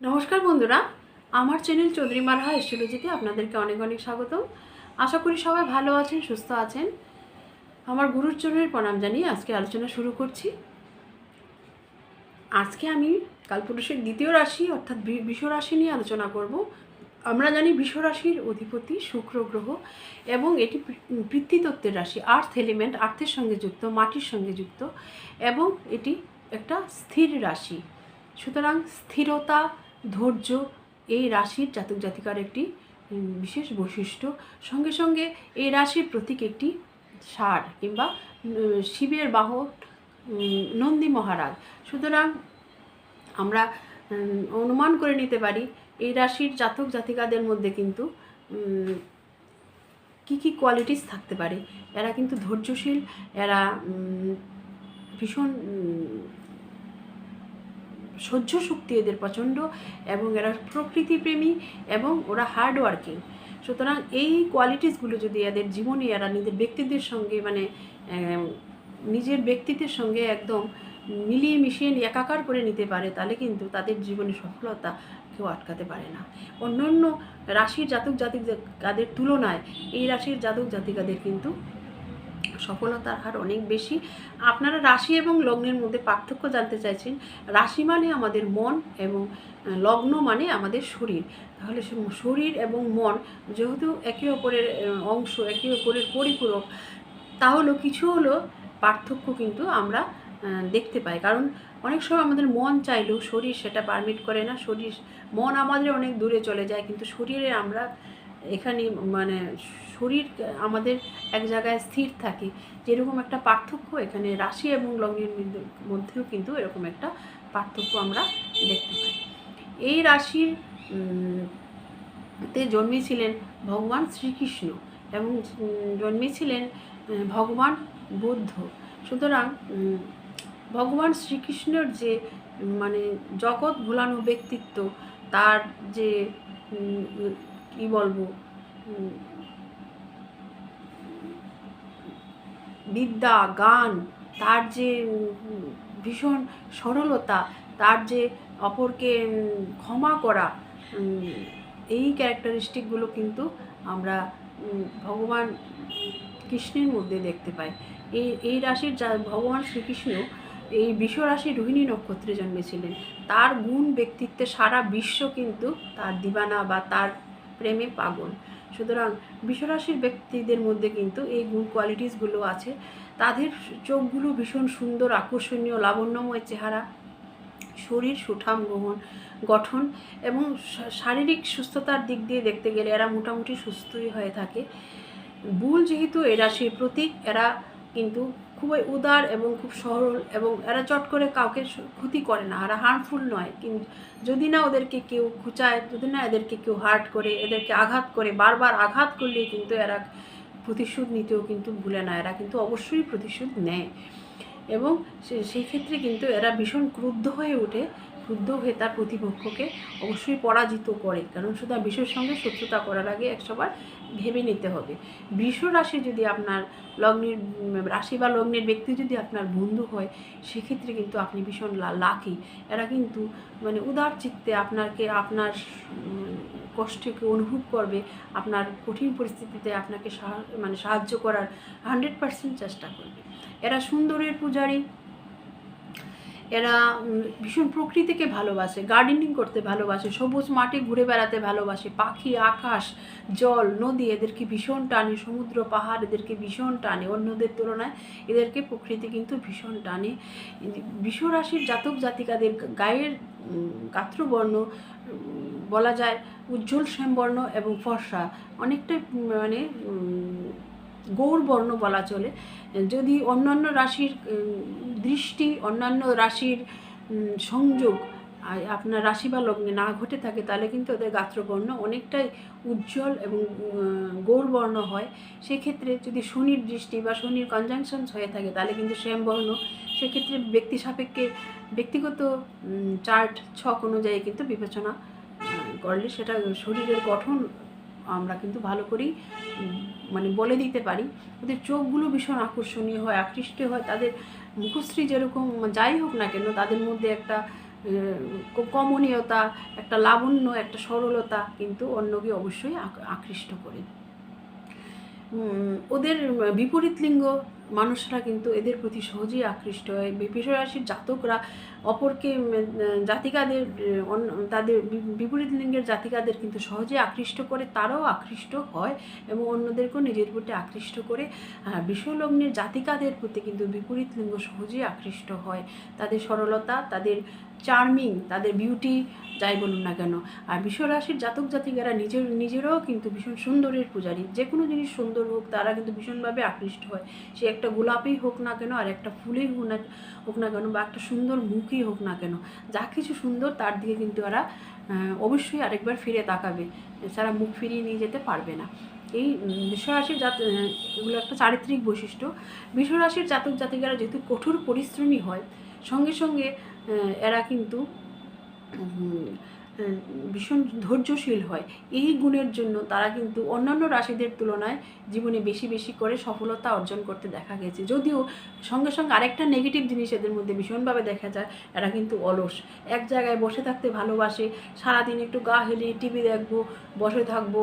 নমস্কার বন্ধুরা, আমার চ্যানেল চৌধুরী মারহা এস্ট্রোলজিতে আপনাদেরকে অনেক অনেক স্বাগতম। আশা করি সবাই ভালো আছেন, সুস্থ আছেন। আমার গুরুর চরণের প্রণাম জানিয়ে আজকে আলোচনা শুরু করছি। আজকে আমি কালপুরুষের দ্বিতীয় রাশি, অর্থাৎ বিষ রাশি নিয়ে আলোচনা করব। আমরা জানি বিষ রাশির অধিপতি শুক্র গ্রহ এবং এটি পৃথ্বীতত্ত্বের রাশি আর্থ এলিমেন্ট আর্থের সঙ্গে যুক্ত, মাটির সঙ্গে যুক্ত এবং এটি একটা স্থির রাশি। সুতরাং স্থিরতা ধৈর্য এই রাশির জাতক জাতিকার একটি বিশেষ বৈশিষ্ট্য। সঙ্গে সঙ্গে এই রাশির প্রতীক একটি ষাঁড় কিংবা শিবের বাহক নন্দী মহারাজ। সুতরাং আমরা অনুমান করে নিতে পারি এই রাশির জাতক জাতিকাদের মধ্যে কিন্তু কি কি কোয়ালিটিস থাকতে পারে। এরা কিন্তু ধৈর্যশীল, এরা ভীষণ সহ্য শক্তি এদের প্রচণ্ড এবং এরা প্রকৃতিপ্রেমী এবং ওরা হার্ড ওয়ার্কিং সুতরাং এই কোয়ালিটিসগুলো যদি এদের জীবনে এরা নিজের ব্যক্তিদের সঙ্গে মানে নিজের ব্যক্তিত্বের সঙ্গে একদম মিলিয়ে মিশিয়ে একাকার করে নিতে পারে, তাহলে কিন্তু তাদের জীবনে সফলতা কেউ আটকাতে পারে না। অন্য অন্য রাশির জাতক জাতিকাদের তুলনায় এই রাশির জাতক জাতিকাদের কিন্তু সফলতার হার অনেক বেশি। আপনারা রাশি এবং লগ্নের মধ্যে পার্থক্য জানতে চাইছেন। রাশি মানে আমাদের মন এবং লগ্ন মানে আমাদের শরীর। তাহলে শরীর এবং মন যেহেতু একে অপরের অংশ, একে অপরের পরিপূরক তাহলেও কিছু হলো পার্থক্য কিন্তু আমরা দেখতে পাই। কারণ অনেক সময় আমাদের মন চাইলেও শরীর সেটা পারমিট করে না। শরীর, মন আমাদের অনেক দূরে চলে যায়, কিন্তু শরীরে আমরা এখানে মানে শরীর আমাদের এক জায়গায় স্থির থাকে। যেরকম একটা পার্থক্য এখানে রাশি এবং লগ্নের মধ্যে- মধ্যেও কিন্তু এরকম একটা পার্থক্য আমরা দেখতে পাই। এই রাশির তে জন্মেছিলেন ভগবান শ্রীকৃষ্ণ এবং জন্মেছিলেন ভগবান বুদ্ধ। সুতরাং ভগবান শ্রীকৃষ্ণের যে মানে জগৎ ভোলানো ব্যক্তিত্ব, তার যে কি বলব? বিদ্যা, গান, তার যে ভীষণ সরলতা, তার যে অপরকে ক্ষমা করা এই ক্যারেক্টারিস্টিকগুলো কিন্তু আমরা ভগবান কৃষ্ণের মধ্যে দেখতে পাই। এই এই রাশির যা, ভগবান শ্রীকৃষ্ণ এই বিশ্ব রাশি রোহিণী নক্ষত্রে জন্মেছিলেন। তার গুণ ব্যক্তিত্বে সারা বিশ্ব কিন্তু তার দিবানা বা তার প্রেমে পাগল। সুতরাং বিশ্বরাশির ব্যক্তিদের মধ্যে কিন্তু এই গুণ কোয়ালিটিসগুলো আছে। তাদের চোখগুলো ভীষণ সুন্দর, আকর্ষণীয়, লাবণ্যময় চেহারা, শরীর সুঠাম গ্রহণ গঠন এবং শারীরিক সুস্থতার দিক দিয়ে দেখতে গেলে এরা মোটামুটি সুস্থই হয়ে থাকে। বুল যেহেতু এ রাশির প্রতীক, এরা কিন্তু খুবই উদার এবং খুব সরল এবং এরা চট করে কাউকে ক্ষতি করে না, এরা হার্মফুল নয়। কিন্তু যদি না ওদেরকে কেউ খুচায়, যদি না এদেরকে কেউ হার্ট করে, এদেরকে আঘাত করে, বারবার আঘাত করলে কিন্তু এরা প্রতিশোধ নিতেও কিন্তু ভুলে না, এরা কিন্তু অবশ্যই প্রতিশোধ নেয়। এবং সেই ক্ষেত্রে কিন্তু এরা ভীষণ ক্রুদ্ধ হয়ে ওঠে ক্রুদ্ধ হয়ে তার প্রতিপক্ষকে অবশ্যই পরাজিত করে। কারণ শুধু বিশ্বের সঙ্গে শত্রুতা করার আগে একশোবার ভেবে নিতে হবে। বৃষ রাশি যদি আপনার লগ্নের, রাশি বা লগ্নের ব্যক্তি যদি আপনার বন্ধু হয়, সেক্ষেত্রে কিন্তু আপনি ভীষণ লাকি এরা কিন্তু মানে উদার চিত্তে আপনাকে, আপনার কষ্টকে অনুভব করবে, আপনার কঠিন পরিস্থিতিতে আপনাকে মানে সাহায্য করার হান্ড্রেড পার্সেন্ট চেষ্টা করবে। এরা সুন্দরের পূজারী এরা ভীষণ প্রকৃতিকে ভালোবাসে গার্ডেনিং করতে ভালোবাসে, সবুজ মাঠে ঘুরে বেড়াতে ভালোবাসে, পাখি, আকাশ, জল, নদী, এদেরকে ভীষণ টানে, সমুদ্র, পাহাড়, এদেরকে ভীষণ টানে, অন্যদের তুলনায় এদেরকে প্রকৃতি কিন্তু ভীষণ টানে। বিশ্ব রাশির জাতক জাতিকাদের গায়ের গাত্রবর্ণ বলা যায় উজ্জ্বল শ্যামবর্ণ এবং ফর্সা, অনেকটাই মানে গৌরবর্ণ বলা চলে। যদি অন্যান্য রাশির দৃষ্টি, অন্যান্য রাশির সংযোগ আপনার রাশি বা লগ্নে না ঘটে থাকে, তাহলে কিন্তু ওদের গাত্রবর্ণ অনেকটাই উজ্জ্বল এবং গৌরবর্ণ হয়। সেক্ষেত্রে যদি শনির দৃষ্টি বা শনির কনজাংশনস হয়ে থাকে, তাহলে কিন্তু শ্যামবর্ণ। সেক্ষেত্রে ব্যক্তি সাপেক্ষে ব্যক্তিগত চার্ট ছক অনুযায়ী কিন্তু বিবেচনা করলে সেটা শরীরের গঠন আমরা কিন্তু ভালো করেই মানে বলে দিতে পারি, ওদের চোখগুলো ভীষণ আকর্ষণীয় হয়, আকৃষ্ট হয়, তাদের মুখশ্রী যেরকম যাই হোক না কেন, তাদের মধ্যে একটা কমনীয়তা, একটা লাবণ্য, একটা সরলতা কিন্তু অন্যকে অবশ্যই আক- আকৃষ্ট করে। ওদের বিপরীত লিঙ্গ মানুষরা কিন্তু এদের প্রতি সহজেই আকৃষ্ট হয়। বিশ্বরাশির জাতকরা অপরকে জাতিকাদের তাদের বিপরীত লিঙ্গের জাতিকাদের কিন্তু সহজে আকৃষ্ট করে তারাও আকৃষ্ট হয় এবং অন্যদেরকেও নিজের প্রতি আকৃষ্ট করে। আর বিশ্বলগ্নের জাতিকাদের প্রতি কিন্তু বিপরীত লিঙ্গ সহজেই আকৃষ্ট হয়। তাদের সরলতা, তাদের চার্মিং, তাদের বিউটি, যাই বলুন না কেন। আর বিশ্বরাশির জাতক জাতিকারা নিজের, নিজেরাও কিন্তু ভীষণ সুন্দরের পূজারী। যে কোনো জিনিস সুন্দর হোক, তারা কিন্তু ভীষণভাবে আকৃষ্ট হয়। সে একটা গোলাপই হোক না কেন, আর একটা ফুলেই হোক না হোক না কেন, বা একটা সুন্দর মুখই হোক না কেন, যা কিছু সুন্দর তার দিকে কিন্তু ওরা অবশ্যই আরেকবার ফিরে তাকাবে। এছাড়া মুখ ফিরিয়ে নিয়ে যেতে পারবে না। এই বিশ্বরাশির জাত এগুলো একটা চারিত্রিক বৈশিষ্ট্য। বিশ্বরাশির জাতক জাতিকারা যেহেতু কঠোর পরিশ্রমী হয়, সঙ্গে সঙ্গে এরা কিন্তু ভীষণ ধৈর্যশীল হয়। এই গুণের জন্য তারা কিন্তু অন্যান্য রাশিদের তুলনায় জীবনে বেশি বেশি করে সফলতা অর্জন করতে দেখা গেছে। যদিও সঙ্গে সঙ্গে আরেকটা নেগেটিভ জিনিস এদের মধ্যে ভীষণভাবে দেখা যায়, এরা কিন্তু অলস। এক জায়গায় বসে থাকতে ভালোবাসে, সারাদিন একটু গা হেলিয়ে টিভি দেখব, বসে থাকব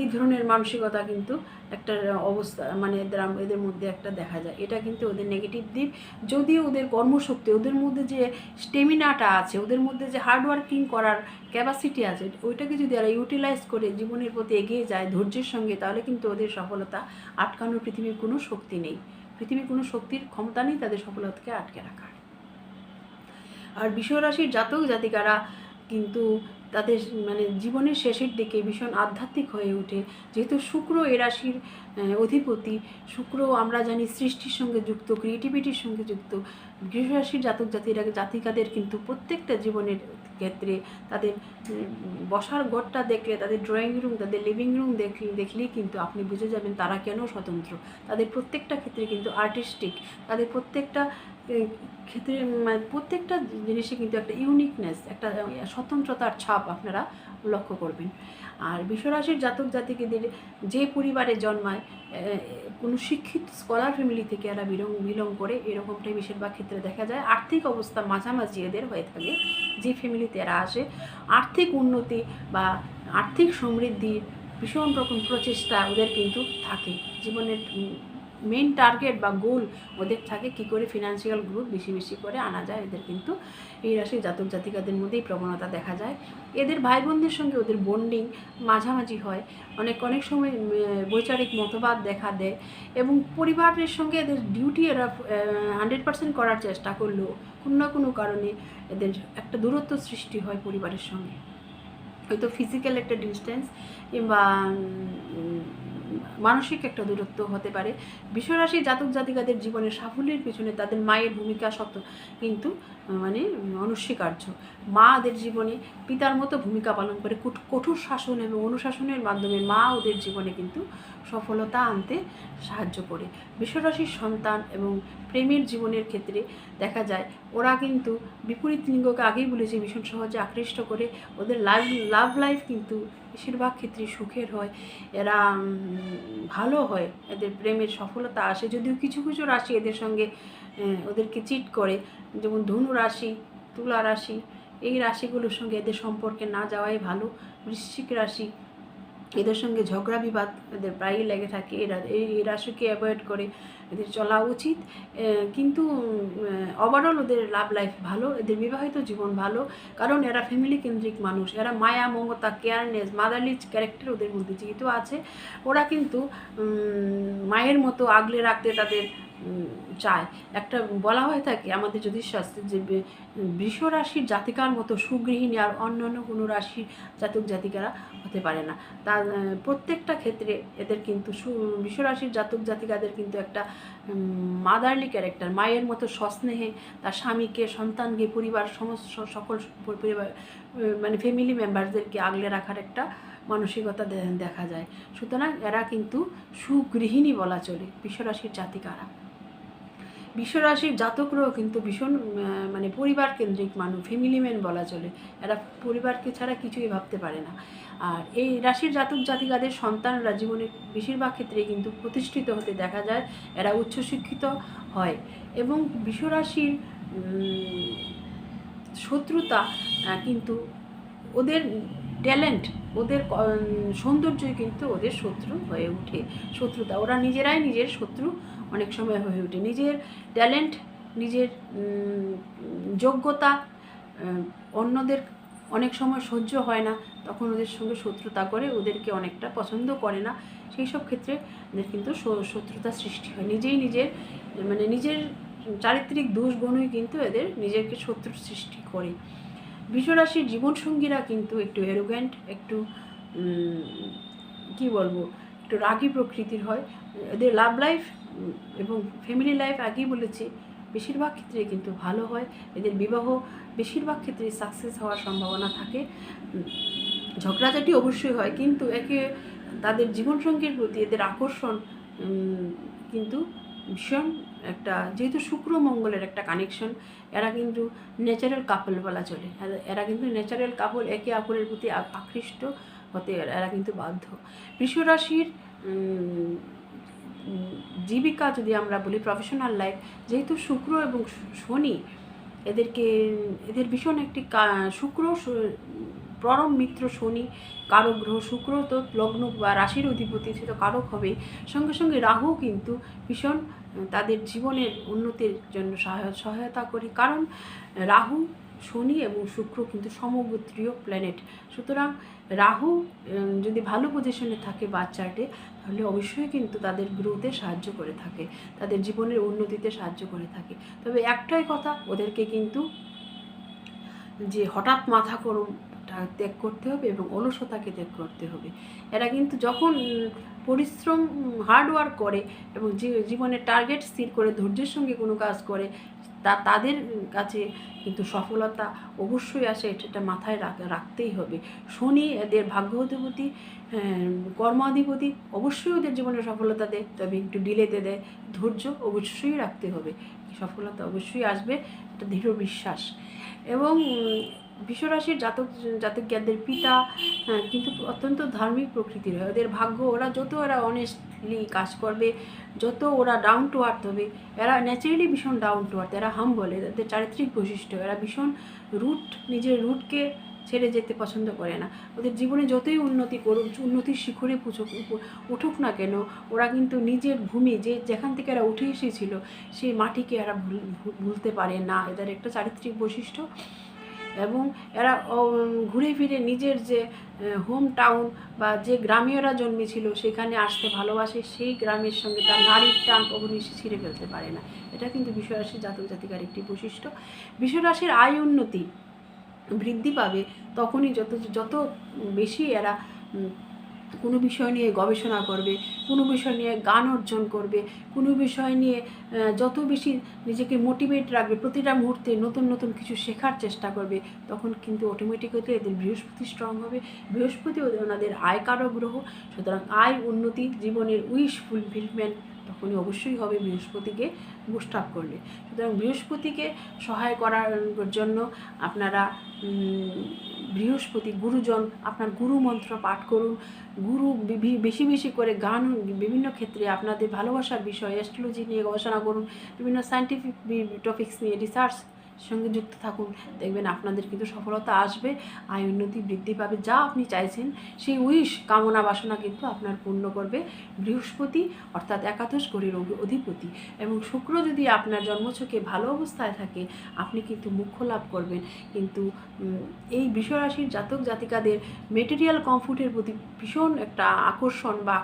এই ধরনের মানসিকতা কিন্তু একটা অবস্থা মানে এদের মধ্যে একটা দেখা যায়। এটা কিন্তু ওদের নেগেটিভ দিক। যদিও ওদের কর্মশক্তি, ওদের মধ্যে যে স্টেমিনাটা আছে, ওদের মধ্যে যে হার্ডওয়ার্কিং করার ক্যাপাসিটি আছে, ওইটাকে যদি এরা ইউটিলাইজ করে জীবনের প্রতি এগিয়ে যায় ধৈর্যের সঙ্গে, তাহলে কিন্তু ওদের সফলতা আটকানোর পৃথিবীর কোনো শক্তি নেই। পৃথিবীর কোনো শক্তির ক্ষমতা নেই তাদের সফলতাকে আটকে রাখার। আর বিশ্বরাশির জাতক জাতিকারা কিন্তু তাদের মানে জীবনের শেষের দিকে ভীষণ আধ্যাত্মিক হয়ে ওঠে। যেহেতু শুক্র এ রাশির অধিপতি, শুক্র, আমরা জানি সৃষ্টির সঙ্গে যুক্ত ক্রিয়েটিভিটির সঙ্গে যুক্ত। গৃহরাশির জাতক জাতিরা, জাতিকাদের কিন্তু প্রত্যেকটা জীবনের ক্ষেত্রে তাদের বসার ঘরটা দেখলে, তাদের ড্রয়িং রুম তাদের লিভিং রুম দেখলে দেখলেই কিন্তু আপনি বুঝে যাবেন তারা কেন স্বতন্ত্র। তাদের প্রত্যেকটা ক্ষেত্রে কিন্তু আর্টিস্টিক তাদের প্রত্যেকটা ক্ষেত্রে মানে প্রত্যেকটা জিনিসে কিন্তু একটা ইউনিকনেস একটা স্বতন্ত্রতার ছাপ আপনারা লক্ষ্য করবেন। আর বিশ্বরাশির জাতক জাতিকেদের যে পরিবারে জন্মায় কোনো শিক্ষিত স্কলার ফ্যামিলি থেকে এরা বিলং বিলং করে এরকমটাই বেশিরভাগ ক্ষেত্রে দেখা যায়। আর্থিক অবস্থা মাঝামাঝি এদের হয়ে থাকে, যে ফ্যামিলিতে এরা আসে। আর্থিক উন্নতি বা আর্থিক সমৃদ্ধির ভীষণ রকম প্রচেষ্টা ওদের কিন্তু থাকে। জীবনের মেন টার্গেট বা গোল ওদের থাকে কি করে ফিনান্সিয়াল গ্রোথ বেশি বেশি করে আনা যায়। এদের কিন্তু এই রাশির জাতক জাতিকাদের মধ্যেই প্রবণতা দেখা যায়। এদের ভাই বোনদের সঙ্গে ওদের বন্ডিং মাঝামাঝি হয়। অনেক অনেক সময় বৈচারিক মতবাদ দেখা দেয় এবং পরিবারের সঙ্গে এদের ডিউটি এরা হান্ড্রেড পার্সেন্ট করার চেষ্টা করলেও কোনো না কোনো কারণে এদের একটা দূরত্ব সৃষ্টি হয় পরিবারের সঙ্গে। হয়তো ফিজিক্যাল একটা ডিস্টেন্স কিংবা মানসিক একটা দূরত্ব হতে পারে। বিশ্বরাশি জাতক জাতিকাদের জীবনের সাফল্যের পিছনে তাদের মায়ের ভূমিকা সত্য, কিন্তু মানে অনস্বীকার্য। মাদের জীবনে পিতার মতো ভূমিকা পালন করে কঠোর শাসন এবং অনুশাসনের মাধ্যমে মা ওদের জীবনে কিন্তু সফলতা আনতে সাহায্য করে। বিশ্বরাশির সন্তান এবং প্রেমের জীবনের ক্ষেত্রে দেখা যায়, ওরা কিন্তু বিপরীত লিঙ্গকে আগেই বলেছে, ভীষণ সহজে আকৃষ্ট করে ওদের লাইফ, লাভ লাইফ কিন্তু বেশিরভাগ ক্ষেত্রে সুখের হয়। এরা ভালো হয়, এদের প্রেমের সফলতা আসে। যদিও কিছু কিছু রাশি এদের সঙ্গে ওদেরকে চিট করে, যেমন ধনু রাশি, তুলা রাশি, এই রাশিগুলোর সঙ্গে এদের সম্পর্কে না যাওয়াই ভালো। বৃশ্চিক রাশি এদের সঙ্গে ঝগড়া বিবাদ এদের প্রায়ই লেগে থাকে। এরা এই রাশিকে অ্যাভয়েড করে এদের চলা উচিত। কিন্তু ওভারঅল ওদের লাভ লাইফ ভালো, এদের বিবাহিত জীবন ভালো। কারণ এরা ফ্যামিলি কেন্দ্রিক মানুষ। এরা মায়া, মমতা কেয়ারনেস মাদারলিজ ক্যারেক্টার ওদের মধ্যে যেহেতু আছে, ওরা কিন্তু মায়ের মতো আগলে রাখতে তাদের চায়। একটা বলা হয়ে থাকে, আমাদের জ্যোতিষশাস্ত্রে যে বৃষ রাশির জাতিকার মতো সুগৃহিণী আর অন্যান্য কোনো রাশির জাতক জাতিকারা হতে পারে না। তা প্রত্যেকটা ক্ষেত্রে এদের কিন্তু সু- বৃষরাশির জাতক জাতিকাদের কিন্তু একটা মাদারলি ক্যারেক্টার মায়ের মতো সস্নেহে তার স্বামীকে, সন্তানকে, পরিবার, সমস্ত সকল পরিবার মানে ফ্যামিলি মেম্বারদেরকে আগলে রাখার একটা মানসিকতা দেখা যায়। সুতরাং এরা কিন্তু সুগৃহিণী বলা চলে বিশ্বরাশির জাতিকারা। বিশ্বরাশির জাতকরাও কিন্তু ভীষণ মানে পরিবার কেন্দ্রিক মানুষ ফ্যামিলি ম্যান বলা চলে। এরা পরিবারকে ছাড়া কিছুই ভাবতে পারে না। আর এই রাশির জাতক জাতিকাদের সন্তানরা জীবনে বেশিরভাগ ক্ষেত্রে কিন্তু প্রতিষ্ঠিত হতে দেখা যায়, এরা উচ্চশিক্ষিত হয় এবং বিশ্বরাশির শত্রুতা কিন্তু ওদের ট্যালেন্ট, ওদের সৌন্দর্যই কিন্তু ওদের শত্রু হয়ে ওঠে। শত্রুতা, ওরা নিজেরাই নিজের শত্রু অনেক সময় হয়ে ওঠে। নিজের ট্যালেন্ট, নিজের যোগ্যতা অন্যদের অনেক সময় সহ্য হয় না, তখন ওদের সঙ্গে শত্রুতা করে, ওদেরকে অনেকটা পছন্দ করে না। সেই সব ক্ষেত্রে ওদের কিন্তু শত্রুতা সৃষ্টি হয়। নিজেই নিজের মানে নিজের চারিত্রিক দোষ গুণই কিন্তু এদের নিজেকে শত্রুর সৃষ্টি করে। বিশ্বরাশির জীবনসঙ্গীরা কিন্তু একটু এরোগ্যান্ট একটু কি বলব, একটু রাগী প্রকৃতির হয়। এদের লাভ লাইফ এবং ফ্যামিলি লাইফ আগেই বলেছি, বেশিরভাগ ক্ষেত্রে কিন্তু ভালো হয়। এদের বিবাহ বেশিরভাগ ক্ষেত্রে সাকসেস হওয়ার সম্ভাবনা থাকে। ঝগড়াঝাটি অবশ্যই হয়, কিন্তু একে তাদের জীবনসঙ্গীর প্রতি এদের আকর্ষণ কিন্তু ভীষণ একটা, যেহেতু শুক্র মঙ্গলের একটা কানেকশন এরা কিন্তু ন্যাচারাল কাপল বলা চলে। এরা- কিন্তু ন্যাচারাল কাপল একে অপরের প্রতি আকৃষ্ট হতে এরা- কিন্তু বাধ্য। বৃষরাশির জীবিকা যদি আমরা বলি প্রফেশনাল লাইফ যেহেতু শুক্র এবং শনি এদেরকে, এদের ভীষণ একটি শুক্র পরম মিত্র শনি, কারক গ্রহ, শুক্র তো লগ্ন বা রাশির অধিপতি, সে তো কারক হবে সঙ্গে সঙ্গে রাহু কিন্তু ভীষণ, তাদের জীবনের উন্নতির জন্য সহায়- সহায়তা করে। কারণ রাহু শনি এবং শুক্র কিন্তু সমগোত্রীয় প্ল্যানেট সুতরাং রাহু যদি ভালো পজিশনে থাকে বাচ্চাটে তাহলে অবশ্যই কিন্তু তাদের গ্রোথে সাহায্য করে থাকে, তাদের জীবনের উন্নতিতে সাহায্য করে থাকে। তবে একটাই কথা, ওদেরকে কিন্তু যে হঠাৎ মাথা গরম ত্যাগ করতে হবে এবং অলসতাকে ত্যাগ করতে হবে। এরা কিন্তু যখন পরিশ্রম হার্ডওয়ার্ক করে এবং জীবনের টার্গেট স্থির করে ধৈর্যের সঙ্গে কোনো কাজ করে তা তাদের কাছে কিন্তু সফলতা অবশ্যই আসে এটা মাথায় রাখতেই হবে। শনি এদের ভাগ্য অধিপতি হ্যাঁ, কর্মাধিপতি অবশ্যই ওদের জীবনে সফলতা দেয় তবে একটু ডিলেতে দেয় ধৈর্য অবশ্যই রাখতে হবে। সফলতা অবশ্যই আসবে এটা দৃঢ় বিশ্বাস। এবং বিশ্বরাশির জাতক জাতকজ্ঞানদের পিতা হ্যাঁ, কিন্তু অত্যন্ত ধার্মিক প্রকৃতির হয়। ওদের ভাগ্য ওরা যত ওরা অনেস্টলি কাজ করবে, যত ওরা ডাউন টু আর্থ হবে, এরা ন্যাচারালি ভীষণ ডাউন টু আর্থ এরা হাম বলে এদের চারিত্রিক বৈশিষ্ট্য, এরা ভীষণ রুট নিজের রুটকে ছেড়ে যেতে পছন্দ করে না। ওদের জীবনে যতই উন্নতি করুক, উন্নতির শিখরে পুছুক, উপ- উঠুক না কেন, ওরা কিন্তু নিজের ভূমি, যে যেখান থেকে এরা উঠে এসেছিল, সেই মাটিকে এরা ভুলতে পারে না। এদের একটা চারিত্রিক বৈশিষ্ট্য। এবং এরা ঘুরে ফিরে নিজের যে হোম টাউন বা যে গ্রামে ওরা জন্মেছিল সেখানে আসতে ভালোবাসে, সেই গ্রামের সঙ্গে তার নারীর টান কখনই সে ছিঁড়ে ফেলতে পারে না। এটা কিন্তু বিশ্বরাশির জাতক জাতিকার একটি বৈশিষ্ট্য। বিশ্বরাশির আয় উন্নতি বৃদ্ধি পাবে তখনই যত যত বেশি এরা কোনো বিষয় নিয়ে গবেষণা করবে, কোনো বিষয় নিয়ে গান অর্জন করবে, কোনো বিষয় নিয়ে যত বেশি নিজেকে মোটিভেট রাখবে, প্রতিটা মুহূর্তে নতুন নতুন কিছু শেখার চেষ্টা করবে, তখন কিন্তু অটোমেটিক্যালি এদের বৃহস্পতি স্ট্রং হবে। বৃহস্পতি ওনাদের আয়কারক গ্রহ, সুতরাং আয়, উন্নতি, জীবনের উইশ ফুলফিলমেন্ট তখনই অবশ্যই হবে বৃহস্পতিকে বুস্ট করলে। সুতরাং বৃহস্পতিকে সহায় করার জন্য আপনারা বৃহস্পতি গুরুজন আপনার গুরু মন্ত্র পাঠ করুন। গুরু বেশি বেশি করে গান বিভিন্ন ক্ষেত্রে আপনাদের ভালোবাসার বিষয় অ্যাস্ট্রোলজি নিয়ে গবেষণা করুন। বিভিন্ন সায়েন্টিফিক টপিক্স নিয়ে রিসার্চ সঙ্গে যুক্ত থাকুন। দেখবেন আপনাদের কিন্তু সফলতা আসবে, আয় উন্নতি বৃদ্ধি পাবে। যা আপনি চাইছেন, সেই উইশ, কামনা, বাসনা কিন্তু আপনার পূর্ণ করবে। বৃহস্পতি অর্থাৎ একাদশ গড়ের অধিপতি। এবং শুক্র যদি আপনার জন্মছকে ভালো অবস্থায় থাকে, আপনি কিন্তু মুখ্য লাভ করবেন। কিন্তু এই বিষয়রাশির জাতক জাতিকাদের মেটেরিয়াল কমফোর্টের প্রতি ভীষণ একটা আকর্ষণ বা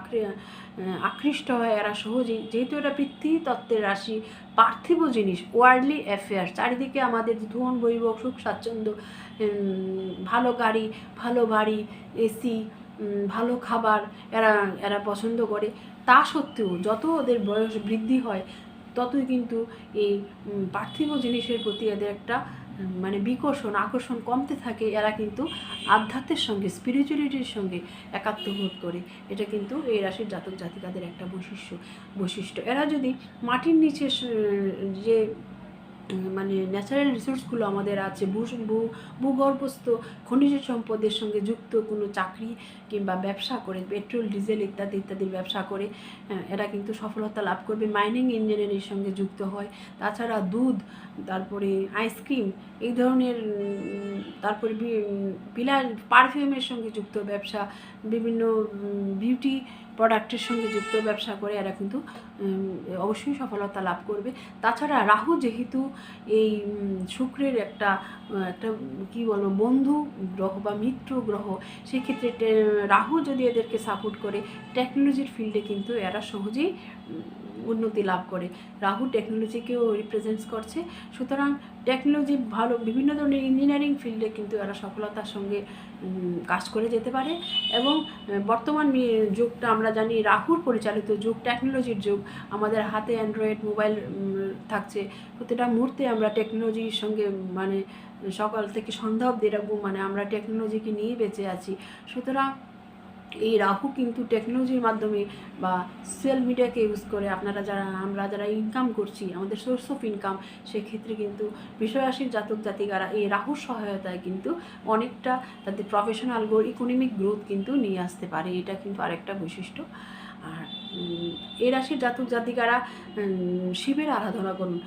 আকৃষ্ট হয় এরা সহজেই, যেহেতু এরা পৃথ্বী তত্ত্বের রাশি পার্থিব জিনিস ওয়ার্ল্ডলি অ্যাফেয়ার চারিদিকে আমাদের ধন বৈভব সুখ, স্বাচ্ছন্দ্য ভালো গাড়ি, ভালো বাড়ি এসি ভালো খাবার এরা এরা পছন্দ করে। তা সত্ত্বেও যত ওদের বয়স বৃদ্ধি হয়, ততই কিন্তু এই পার্থিব জিনিসের প্রতি এদের একটা মানে বিকর্ষণ, আকর্ষণ কমতে থাকে, এরা কিন্তু আধ্যাত্মের সঙ্গে স্পিরিচুয়ালিটির সঙ্গে একাত্মবোধ করে। এটা কিন্তু এই রাশির জাতক জাতিকাদের একটা বৈশিষ্ট্য। বৈশিষ্ট্য। এরা যদি মাটির নিচে যে মানে ন্যাচারাল রিসোর্সগুলো আমাদের আছে ভূ- ভূ- ভূগর্ভস্থ খনিজ সম্পদের সঙ্গে যুক্ত কোনো চাকরি কিংবা ব্যবসা করে পেট্রোল ডিজেল ইত্যাদি ইত্যাদির ব্যবসা করে হ্যাঁ, এরা কিন্তু সফলতা লাভ করবে। মাইনিং ইঞ্জিনিয়ারিংয়ের সঙ্গে যুক্ত হয়। তাছাড়া দুধ তারপরে আইসক্রিম এই ধরনের তারপরে বিলাস পারফিউমের সঙ্গে যুক্ত ব্যবসা বিভিন্ন বিউটি প্রোডাক্টের সঙ্গে যুক্ত ব্যবসা করে, এরা কিন্তু অবশ্যই সফলতা লাভ করবে। তাছাড়া রাহু যেহেতু এই শুক্রের একটা একটা, কি বলব, বন্ধু গ্রহ বা মিত্র গ্রহ, সেক্ষেত্রে রাহু যদি এদেরকে সাপোর্ট করে টেকনোলজির ফিল্ডে কিন্তু এরা সহজেই উন্নতি লাভ করে। রাহু টেকনোলজিকেও রিপ্রেজেন্টস করছে। সুতরাং টেকনোলজি ভালো, বিভিন্ন ধরনের ইঞ্জিনিয়ারিং ফিল্ডে কিন্তু এরা সফলতার সঙ্গে কাজ করে যেতে পারে। এবং বর্তমান যুগটা আমরা জানি রাহুর পরিচালিত যুগ টেকনোলজির যুগ। আমাদের হাতে অ্যান্ড্রয়েড মোবাইল থাকছে। প্রতিটা মুহূর্তে আমরা টেকনোলজির সঙ্গে মানে সকাল থেকে সন্ধ্যা অব্দি মানে আমরা টেকনোলজিকে নিয়ে বেঁচে আছি। সুতরাং এই রাহু কিন্তু টেকনোলজির মাধ্যমে বা সোশ্যাল মিডিয়াকে ইউজ করে আপনারা যারা, আমরা যারা ইনকাম করছি, আমাদের সোর্স অফ ইনকাম সেক্ষেত্রে কিন্তু বিষয়াসীর জাতক জাতিকারা এই রাহুর সহায়তায় কিন্তু অনেকটা তাদের প্রফেশনাল ইকোনমিক গ্রোথ কিন্তু নিয়ে আসতে পারে। এটা কিন্তু আরেকটা বৈশিষ্ট্য। আর এই রাশির জাতক জাতিকারা শিবের আরাধনা করুন।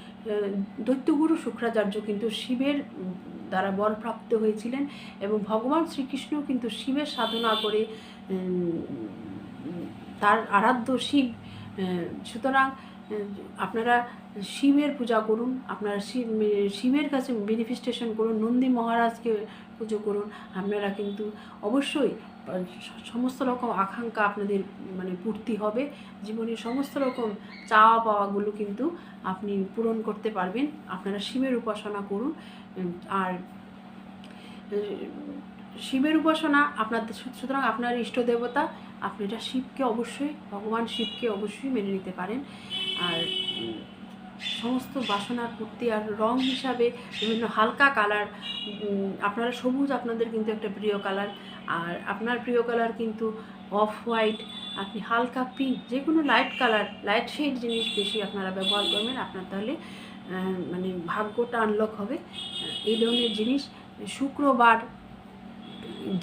দৈত্যগুরু শুক্রাচার্য কিন্তু শিবের দ্বারা বরপ্রাপ্ত হয়েছিলেন এবং ভগবান শ্রীকৃষ্ণ কিন্তু শিবের সাধনা করে তার আরাধ্য শিব সুতরাং আপনারা শিবের পূজা করুন, আপনারা শিব, শিবের কাছে বেনিফিস্টেশন করুন, নন্দী মহারাজকে পুজো করুন, আপনারা কিন্তু অবশ্যই সমস্ত রকম আকাঙ্ক্ষা আপনাদের মানে পূর্তি হবে। জীবনের সমস্ত রকম চাওয়া পাওয়াগুলো কিন্তু আপনি পূরণ করতে পারবেন। আপনারা শিবের উপাসনা করুন। আর, শিবের উপাসনা আপনাদের সুতরাং আপনার ইষ্ট দেবতা, আপনি এটা শিবকে অবশ্যই, ভগবান শিবকে অবশ্যই মেনে নিতে পারেন। আর, সমস্ত বাসনার পূর্তি আর রং হিসাবে বিভিন্ন হালকা কালার আপনারা সবুজ, আপনাদের কিন্তু একটা প্রিয় কালার। আর আপনার প্রিয় কালার কিন্তু অফ হোয়াইট আপনি হালকা পিঙ্ক যে কোনো লাইট কালার লাইট শেড জিনিস বেশি আপনারা ব্যবহার করবেন, আপনার তাহলে মানে ভাগ্যটা আনলক হবে। এই ধরনের জিনিস, শুক্রবার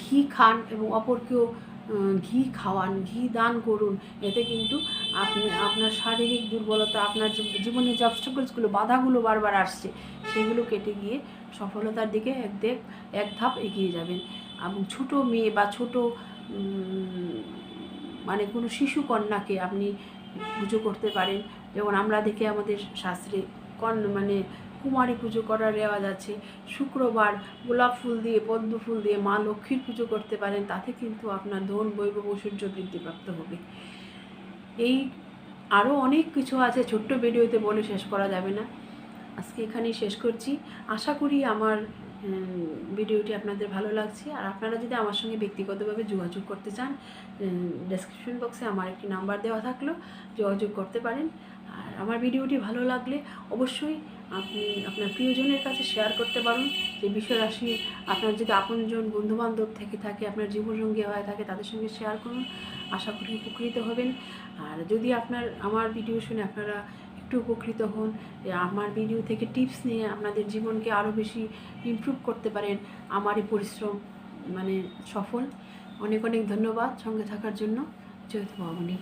ঘি খান এবং অপরকেও ঘি খাওয়ান, ঘি দান করুন, এতে কিন্তু আপনি, আপনার শারীরিক দুর্বলতা, আপনার যে জীবনের যে অবস্টাকলসগুলো বাধাগুলো বারবার আসছে, সেগুলো কেটে গিয়ে সফলতার দিকে এক দেখ এক ধাপ এগিয়ে যাবেন। ছোটো মেয়ে বা ছোট মানে কোনো শিশু কন্যাকে আপনি পুজো করতে পারেন। যেমন আমরা দেখে আমাদের শাস্ত্রে কন মানে কুমারী পুজো করার রেওয়াজ আছে। শুক্রবার গোলাপ ফুল দিয়ে, পদ্ম ফুল দিয়ে মা লক্ষ্মীর পুজো করতে পারেন, তাতে কিন্তু আপনার ধন, বৈভব, ঐশ্বর্য বৃদ্ধিপ্রাপ্ত হবে। এই আরও অনেক কিছু আছে, ছোট্ট ভিডিওতে বলে শেষ করা যাবে না। আজকে এখানেই শেষ করছি। আশা করি আমার ভিডিওটি আপনাদের ভালো লাগছে। আর আপনারা যদি আমার সঙ্গে ব্যক্তিগতভাবে যোগাযোগ করতে চান ডেসক্রিপশন বক্সে আমার একটি নাম্বার দেওয়া থাকল, যোগাযোগ করতে পারেন। আর আমার ভিডিওটি ভালো লাগলে অবশ্যই আপনি আপনার প্রিয়জনের কাছে শেয়ার করতে পারেন। যে বিষয় রাশি আপনার যদি আপনজন বন্ধুবান্ধব থেকে থাকে, আপনার জীবনসঙ্গী হয়ে থাকে, তাদের সঙ্গে শেয়ার করুন। আশা করি উপকৃত হবেন। আর যদি আপনার, আমার ভিডিও শুনে আপনারা একটু উপকৃত হন আমার ভিডিও থেকে টিপস নিয়ে আপনাদের জীবনকে আরও বেশি ইমপ্রুভ করতে পারেন। আমার এই পরিশ্রম মানে সফল। অনেক অনেক ধন্যবাদ সঙ্গে থাকার জন্য। জয়তু মামনি